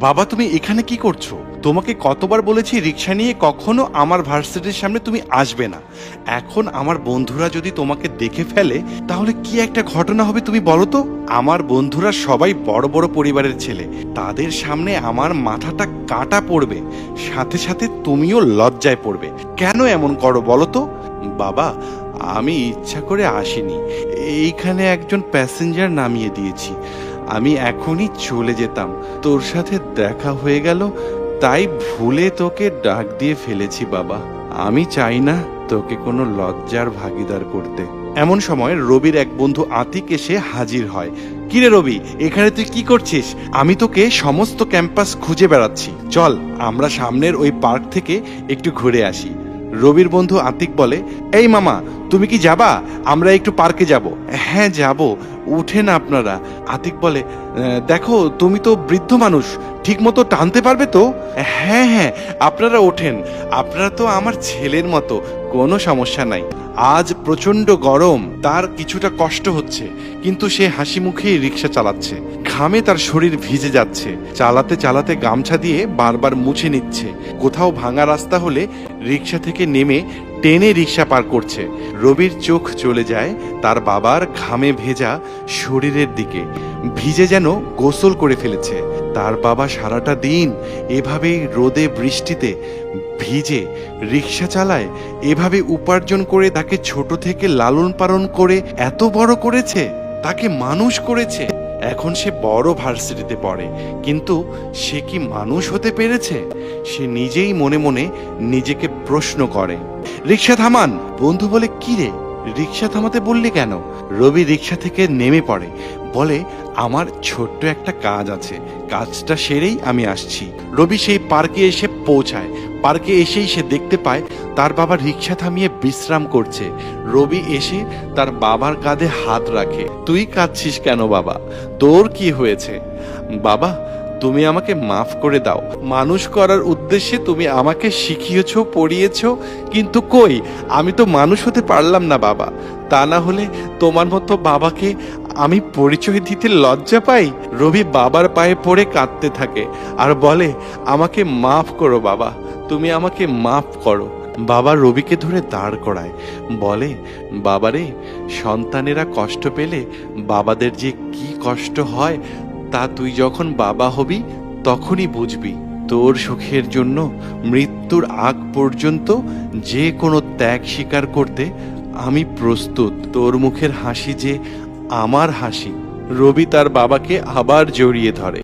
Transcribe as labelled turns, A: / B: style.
A: বাবা, তুমি এখানে কি করছ? তোমাকে কতবার বলেছি রিক্সা নিয়ে কখনো আমার ভার্সিটির সামনে তুমি আসবে না। এখন আমার বন্ধুরা যদি তোমাকে দেখে ফেলে, তাহলে কি একটা ঘটনা হবে তুমি বলো তো? আমার বন্ধুরা সবাই বড় বড় পরিবারের ছেলে। তাদের সামনে আমার মাথাটা কাটা পড়বে। সাথে সাথে তুমিও লজ্জায় পড়বে। কেন এমন করো বলো তো? বাবা, আমি ইচ্ছা করে আসিনি। এইখানে একজন প্যাসেঞ্জার নামিয়ে দিয়েছি। আমি এখনই চলে যেতাম। তোর সাথে দেখা হয়ে গেল, তাই ভুলে তোকে ডাক দিয়ে ফেলেছি বাবা। আমি চাই না তোকে কোনো লজ্জার ভাগিদার করতে। এমন সময় রবির এক বন্ধু আতিক এসে হাজির হয়। কিরে রবি, এখানে তুই কি করছিস? আমি তোকে সমস্ত ক্যাম্পাস খুঁজে বেড়াচ্ছি। চল, আমরা সামনের ওই পার্ক থেকে একটু ঘুরে আসি। রবির বন্ধু আতিক বলে, এই মামা, তুমি কি যাবা? আমরা একটু পার্কে যাব। হ্যাঁ যাব। উঠেন আপনারা। আতিক বলে দেখো, তুমি তো বৃদ্ধ মানুষ ঠিক মতো টানতে পারবে তো? হ্যাঁ হ্যাঁ আপনারা ওঠেন। আপনারা তো আমার ছেলের মতো, কোনো সমস্যা নাই। আজ প্রচণ্ড গরম, তার কিছুটা কষ্ট হচ্ছে, কিন্তু সে হাসি মুখেই রিক্সা চালাচ্ছে। ঘামে তার শরীর ভিজে যাচ্ছে। চালাতে চালাতে গামছা দিয়ে বারবার মুছে নিচ্ছে। কোথাও ভাঙা রাস্তা হলে রিক্সা থেকে নেমে টেনে রিক্সা পার করছে। রবির চোখ চলে যায় তার বাবার ঘামে ভেজা শরীরের দিকে। ভিজে যেন গোসল করে ফেলেছে। তার বাবা সারাটা দিন এভাবেই রোদে বৃষ্টিতে ভিজে রিক্সা চালায়, এভাবে উপার্জন করে তাকে ছোট থেকে লালন পালন করে এত বড় করেছে? তাকে মানুষ করেছে? এখন সে বড় ভার্সিটিতে পড়ে। কিন্তু সে কি মানুষ হতে পেরেছে? সে নিজেই মনে মনে নিজেকে প্রশ্ন করে। রিক্সা থামান! বন্ধু বলে, কি রে? রিক্সা থামাতে বললি কেন? রবি রিক্সা থেকে নেমে পড়ে। বলে, আমার ছোট্ট একটা কাজ আছে, কাজটা সেরেই আমি আসছি। রবি সেই পার্কে এসে পৌঁছায়। পার্কে এসেই সে দেখতে পায়, তার বাবা রিক্সা থামিয়ে বিশ্রাম করছে। রবি এসে তার বাবার কাঁধে হাত রাখে। তুই কাঁদছিস কেন বাবা? তোর কি হয়েছে? বাবা, তুমি আমাকে মাফ করে দাও। মানুষ করার উদ্দেশ্যে তুমি আমাকে শিখিয়েছ, পড়িয়েছ, কিন্তু কই? আমি তো মানুষ হতে পারলাম না বাবা। তা না হলে তোমার মতো বাবাকে আমি পরিচয় দিতে লজ্জা পাই? রবি বাবার পায়ে পড়ে কাঁদতে থাকে আর বলে, আমাকে মাফ করো বাবা, তুমি আমাকে মাফ করো। বাবা রবিকে ধরে দাঁড় করায়। বলে, বাবারে, সন্তানেরা কষ্ট পেলে বাবাদের যে কি কষ্ট হয়, তা তুই যখন বাবা হবি, তখনই বুঝবি। তোর সুখের জন্য মৃত্যুর আগ পর্যন্ত যে কোনো ত্যাগ স্বীকার করতে আমি প্রস্তুত। তোর মুখের হাসি যে আমার হাসি। রবি তার বাবাকে আবার জড়িয়ে ধরে।